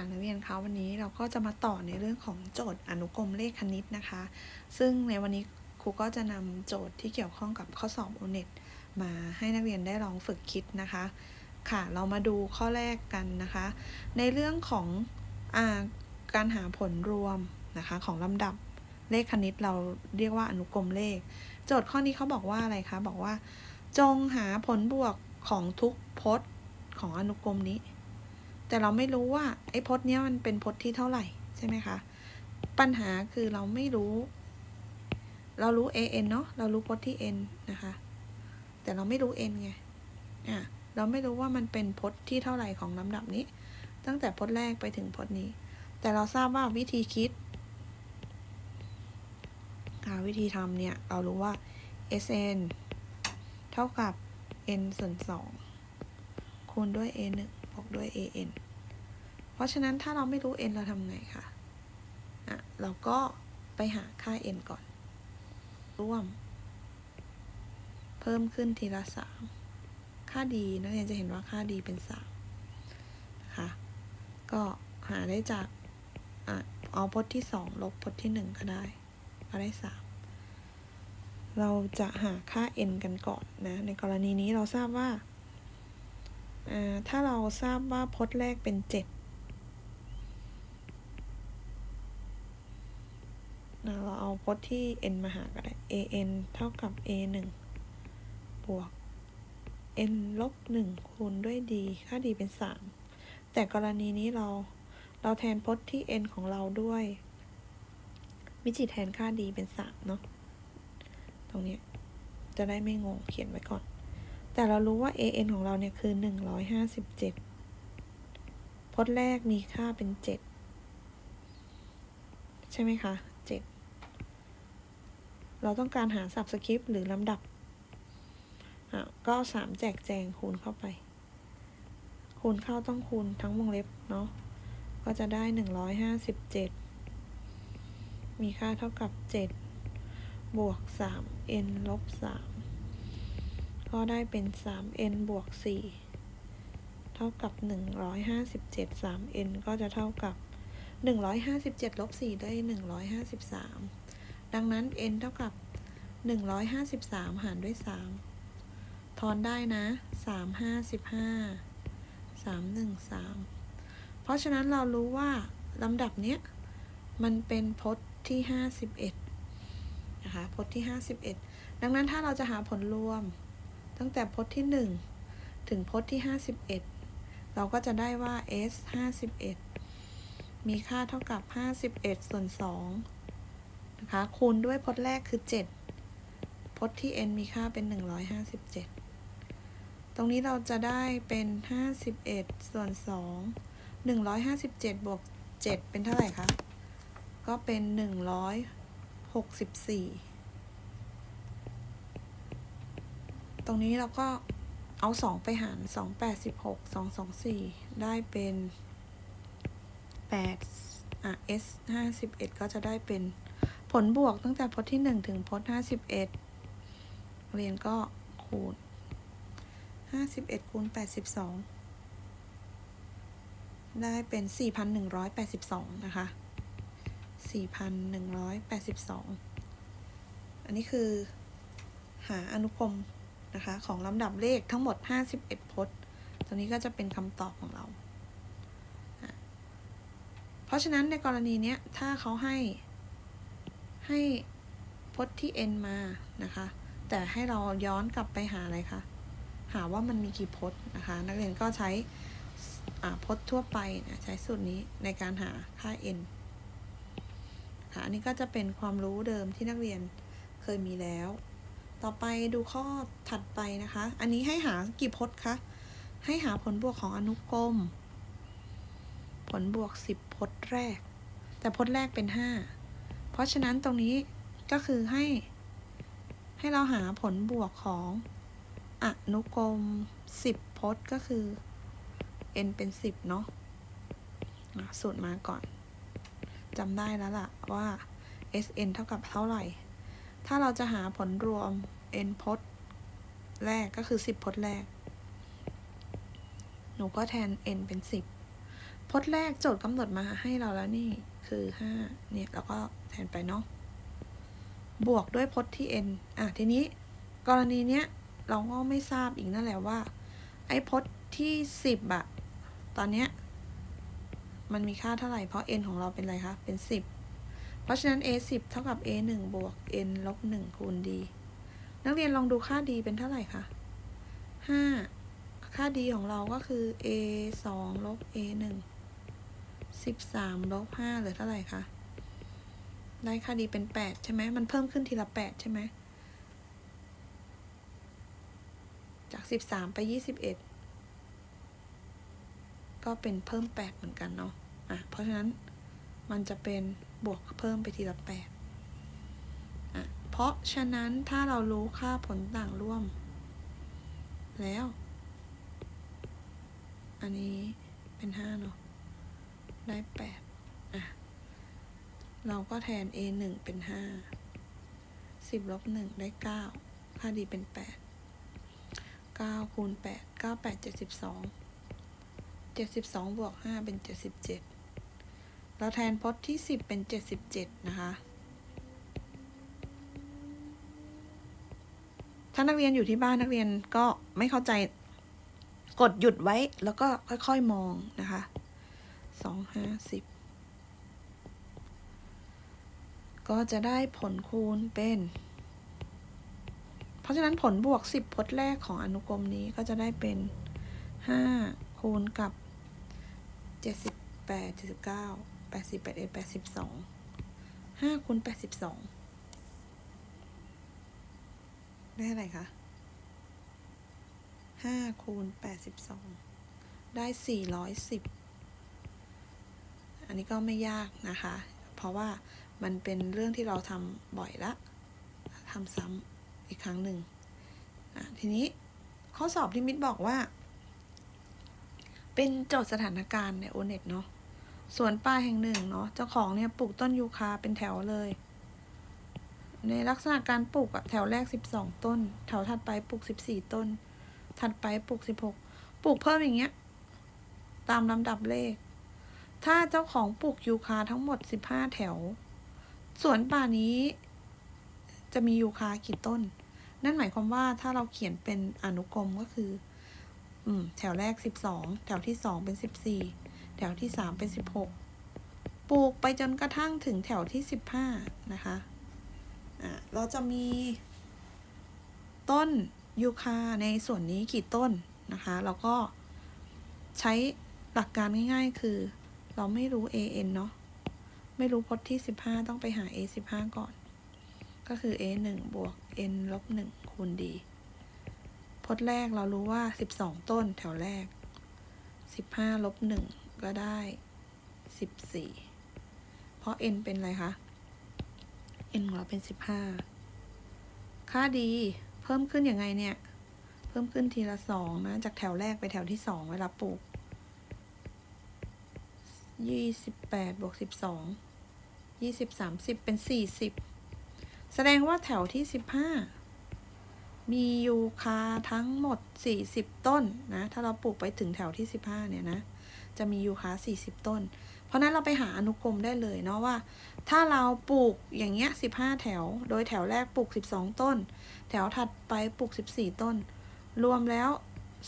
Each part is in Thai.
ค่ะนักเรียนคะวันนี้เราก็จะมาต่อในเรื่องของโจทย์อนุกรมเลขคณิตนะคะ ซึ่งในวันนี้ครูก็จะนำโจทย์ที่เกี่ยวข้องกับข้อสอบโอเน็ตมาให้นักเรียนได้ลองฝึกคิดนะคะ ค่ะเรามาดูข้อแรกกันนะคะ ในเรื่องของอาการหาผลรวมนะคะของลำดับเลขคณิตเราเรียกว่าอนุกรมเลข โจทย์ข้อนี้เขาบอกว่าอะไรคะบอกว่า จงหาผลบวกของทุกพจน์ของอนุกรมนี้ แต่เราไม่รู้ว่าไอ้พจน์เนี้ยมันเป็นพจน์ที่เท่าไหร่ใช่ไหมคะ ปัญหาคือเราไม่รู้ เรารู้ an เนาะเรารู้พจน์ที่ n นะคะ แต่เราไม่รู้ n ไงอะเราไม่รู้ว่ามันเป็นพจน์ที่เท่าไหร่ของลำดับนี้ ตั้งแต่พจน์แรกไปถึงพจน์นี้ แต่เราทราบว่าวิธีคิดวิธีทำเนี่ย เรารู้ว่า sn เท่ากับ n ส่วน2คูณด้วย a 1บวกด้วย an เพ ราะฉะนั้นถ้าเราไม่รู้ n เราทำไงคะอะเราก็ไปหาค่า n ก่อน ร่วม เพิ่มขึ้นทีละ3ค่าดีนักเรียนจะเห็นว่าค่าดีเป็น3นะคะก็หาได้จากอะเอาพจน์ที่2ลบพจน์ที่1ก็ได้ก็ได้3เราจะหาค่า n กันก่อนนะ ในกรณีนี้เราทราบว่า ถ้าเราทราบว่าพจน์แรกเป็น 7เราเอาพจน์ที่ n มาหาก็ได้ an เท่ากับ a 1บวก n ลบ1คูณด้วย d ค่า d เป็น 3 แต่กรณีนี้เราเราแทนพจน์ที่ n ของเราด้วยวิจิแทนค่า d เป็น 3 เนาะตรงนี้จะได้ไม่งงเขียนไว้ก่อน แต่เรารู้ว่า an ของเราเนี่ยคือ 157 พจน์แรกมีค่าเป็น 7 ใช่ไหมคะ เราต้องการหาสับสคริปต์หรือลำดับ ก็สามแจกแจงคูณเข้าไป คูณเข้าต้องคูณทั้งวงเล็บเนาะ ก็จะได้หนึ่งร้อยห้าสิบเจ็ด มีค่าเท่ากับเจ็ดบวกสามเอ็นลบสามก็ได้เป็นสามเอ็นบวกสี่เท่ากับหนึ่งร้อยห้าสิบเจ็ดสามเอ็นก็จะเท่ากับหนึ่งร้อยห้าสิบเจ็ดลบสี่ได้หนึ่งร้อยห้าสิบสาม ดังนั้น n เท่ากับ 153 หารด้วย 3 ทอนได้นะ 3 55 3 1 3 เพราะฉะนั้นเรารู้ว่าลำดับเนี้ย มันเป็นพจน์ที่ 51 นะคะ พจน์ที่ 51 ดังนั้นถ้าเราจะหาผลรวม ตั้งแต่พจน์ที่ 1 ถึงพจน์ที่ 51 เราก็จะได้ว่า s 51 มีค่าเท่ากับ 51 ส่วน 2 นะคะ คูณด้วยพจน์แรกคือ 7 พจน์ที่ n มีค่าเป็น 157 ตรงนี้เราจะได้เป็น 51 ส่วน 2 157 บวก 7 เป็นเท่าไหร่คะ ก็เป็น 164 ตรงนี้เราก็เอา 2 ไปหาร 2 86 2 2 4 ได้เป็น8อะ s 51 ก็จะได้เป็น ผลบวกตั้งแต่พจน์ที่ 1 ถึงพจน์51 เรียนก็คูณ 51คูณ82 ได้เป็น 4,182 นะคะ 4,182 อันนี้คือหาอนุกรมนะคะ ของลำดับเลขทั้งหมด 51 พจน์ตรงนี้ก็จะเป็นคำตอบของเรา เพราะฉะนั้นในกรณีนี้ถ้าเขาให้ ให้พจน์ที่ n มานะคะ แต่ให้เราย้อนกลับไปหาอะไรคะหาว่ามันมีกี่พจน์นะคะ นักเรียนก็ใช้พจน์ทั่วไปนะใช้สูตรนี้ในการหาค่า n ค่ะอันนี้ก็จะเป็นความรู้เดิมที่นักเรียนเคยมีแล้ว ต่อไปดูข้อถัดไปนะคะ อันนี้ให้หากี่พจน์คะ ให้หาผลบวกของอนุกรม ผลบวก 10 พจน์แรก แต่พจน์แรกเป็น 5 เพราะฉะนั้นตรงนี้ก็คือให้ ให้เราหาผลบวกของอนุกรม 10 พจน์ก็คือ n เป็น 10 เนาะสูตรมาก่อนจำได้แล้วล่ะว่า sn เท่ากับเท่าไหร่ ถ้าเราจะหาผลรวม n พจน์แรกก็คือ 10 พจน์แรก หนูก็แทน n เป็น 10 พจน์แรกโจทย์กำหนดมาให้เราแล้วนี่ คือห้าเนี่ยแล้วก็แทนไปเนาะบวกด้วยพจน์ที่ n อะทีนี้กรณีเนี้ยเราก็ไม่ทราบอีกนั่นแหละว่า ไอ้พจน์ที่สิบอะตอนเนี้ยมันมีค่าเท่าไหร่ เพราะ n ของเราเป็นอะไรคะ เป็นสิบเพราะฉะนั้น a สิบเท่ากับ a หนึ่งบวก n ลบหนึ่งคูณ d นักเรียนลองดูค่า d เป็นเท่าไหร่คะห้าค่า d ของเราก็คือ a สองลบ a หนึ่ง สิบสามลบห้าเหลือเท่าไหร่คะได้ค่า d เป็นแปดใช่ไหมมันเพิ่มขึ้นทีละแปดใช่ไหมจากสิบสามไปยี่สิบเอ็ดก็เป็นเพิ่มแปดเหมือนกันเนาะอะเพราะฉะนั้นมันจะเป็นบวกเพิ่มไปทีละแปดอะเพราะฉะนั้นถ้าเรารู้ค่าผลต่างร่วม แล้ว อันนี้เป็นห้าเนาะ ได้แปดอะ เราก็แทน a หนึ่งเป็นห้าสิบลบหนึ่งได้เก้าค่าดีเป็นแปดเก้าคูณแปดเก้าแปดเจ็ดสิบสองเจ็ดสิบสองบวกห้าเป็นเจ็ดสิบเจ็ดเราแทนพจน์ที่สิบเป็นเจ็ดสิบเจ็ดนะคะถ้านักเรียนอยู่ที่บ้านนักเรียนก็ไม่เข้าใจกดหยุดไว้แล้วก็ค่อยๆมองนะคะ สองห้าสิบก็จะได้ผลคูณเป็น เพราะฉะนั้นผลบวกสิบพจน์แรกของอนุกรมนี้ก็จะได้เป็นห้าคูณกับเจ็ดสิบแปดเจ็ดสิบเก้าแปดสิบแปดเอ็ดแปดสิบสองห้าคูณแปดสิบสองได้อะไรคะห้าคูณแปดสิบสองได้สี่ร้อยสิบันนี้ก็ไม่ยากนะคะ เพราะว่ามันเป็นเรื่องที่เราทำบ่อยละทำซ้ำอีกครั้งหนึ่งทีนี้ข้อสอบที่มิดบอกว่า เป็นโจทย์สถานการณ์ในโอเน็ตเนาะสวนป่าแห่งหนึ่งเนาะเจ้าของเนี่ยปลูกต้นยูคาเป็นแถวเลย ในลักษณะการปลูกอะแถวแรก12ต้น แถวถัดไปปลูก14ต้น ถัดไปปลูก16ปลูกเพิ่มอย่างเงี้ย ตามลำดับเลข ถ้าเจ้าของปลูกยูคาทั้งหมด 15 แถว สวนป่านี้ จะมียูคากี่ต้น นั่นหมายความว่าถ้าเราเขียนเป็นอนุกรมก็คือ อืม แถวแรก 12 แถวที่ 2 เป็น 14 แถวที่ 3 เป็น 16 ปลูกไปจนกระทั่งถึงแถวที่ 15 นะคะ อะเราจะมี ต้นยูคาในส่วนนี้กี่ต้นนะคะ แล้วก็ใช้หลักการง่าย ๆ คือ เราไม่รู้ an เนาะ ไม่รู้พจน์ที่ 15 ต้องไปหา a 15 ก่อน ก็คือ a 1บวก n ลบ1คูณ d พจน์แรกเรารู้ว่า 12 ต้นแถวแรก 15ลบ1ก็ได้ 14 เพราะ n เป็นอะไรคะ n ของเราเป็น 15 ค่าดีเพิ่มขึ้นยังไงเนี่ย เพิ่มขึ้นทีละสองนะ จากแถวแรกไปแถวที่สองเวลาปลูก ยี่สิบแปดบวกสิบสองยี่สิบสามสิบเป็นสี่สิบแสดงว่าแถวที่สิบห้ามียูคาทั้งหมดสี่สิบต้นนะ ถ้าเราปลูกไปถึงแถวที่สิบห้าเนี่ยนะ จะมียูคาสี่สิบต้น เพราะนั้นเราไปหาอนุกรมได้เลยเนาะว่า ถ้าเราปลูกอย่างเงี้ยสิบห้าแถว โดยแถวแรกปลูกสิบสองต้น แถวถัดไปปลูกสิบสี่ต้น รวมแล้ว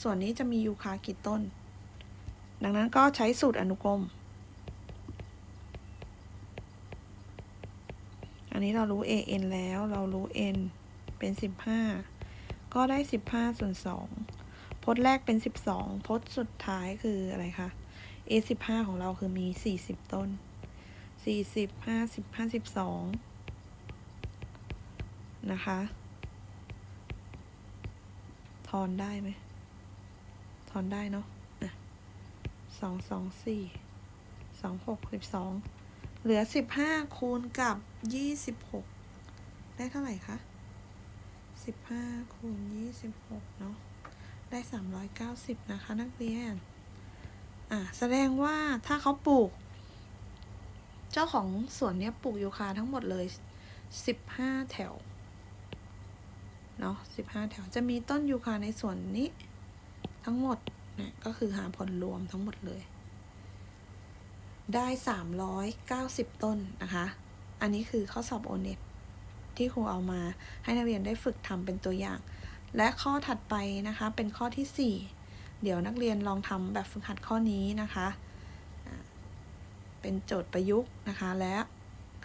ส่วนนี้จะมียูคากี่ต้น ดังนั้นก็ใช้สูตรอนุกรม นนี้เรารู้ an แล้วเรารู้ n เป็น 15 ก็ได้ 15 ส่วน 2 พจน์แรกเป็น 12 พจน์สุดท้ายคืออะไรคะ a 15 ของเราคือมี 40 ต้น 40 50 52 นะคะ ทอนได้ไหม ทอนได้เนาะสองสองสี่สองหกสิบสอง เหลือสิบห้าคูณกับยี่สิบหกได้เท่าไหร่คะสิบห้าคูณยี่สิบหกเนาะได้สามร้อยเก้าสิบนะคะนักเรียน อะแสดงว่าถ้าเขาปลูก เจ้าของสวนเนี้ยปลูกยูคาทั้งหมดเลยสิบห้าแถวเนาะสิบห้าแถวจะมีต้นยูคาในสวนนี้ ทั้งหมดเนี่ยก็คือหาผลรวมทั้งหมดเลย ได้ 390 ต้นนะคะ อันนี้คือข้อสอบโอเน็ตที่ครูเอามาให้นักเรียนได้ฝึกทำเป็นตัวอย่าง และข้อถัดไปนะคะเป็นข้อที่ 4 เดี๋ยวนักเรียนลองทำแบบฝึกหัดข้อนี้นะคะ เป็นโจทย์ประยุกต์นะคะ และ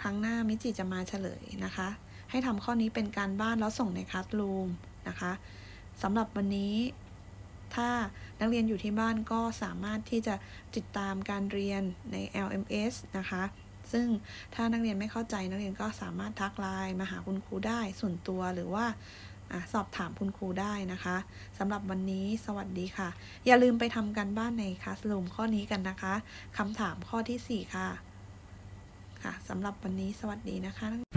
ครั้งหน้ามิจิจะมาเฉลยนะคะ ให้ทำข้อนี้เป็นการบ้านแล้วส่งในคลาสรูมนะคะสำหรับวันนี้ ถ้านักเรียนอยู่ที่บ้านก็สามารถที่จะติดตามการเรียนใน LMS นะคะ ซึ่งถ้านักเรียนไม่เข้าใจนักเรียนก็สามารถทักไลน์มาหาคุณครูได้ส่วนตัวหรือว่าอสอบถามคุณครูได้นะคะสำหรับวันนี้สวัสดีค่ะ อย่าลืมไปทำการบ้านในคลาส o ูมข้อนี้กันนะคะคำถามข้อที่ 4 ค่ะ ค่ะสำหรับวันนี้สวัสดีนะคะ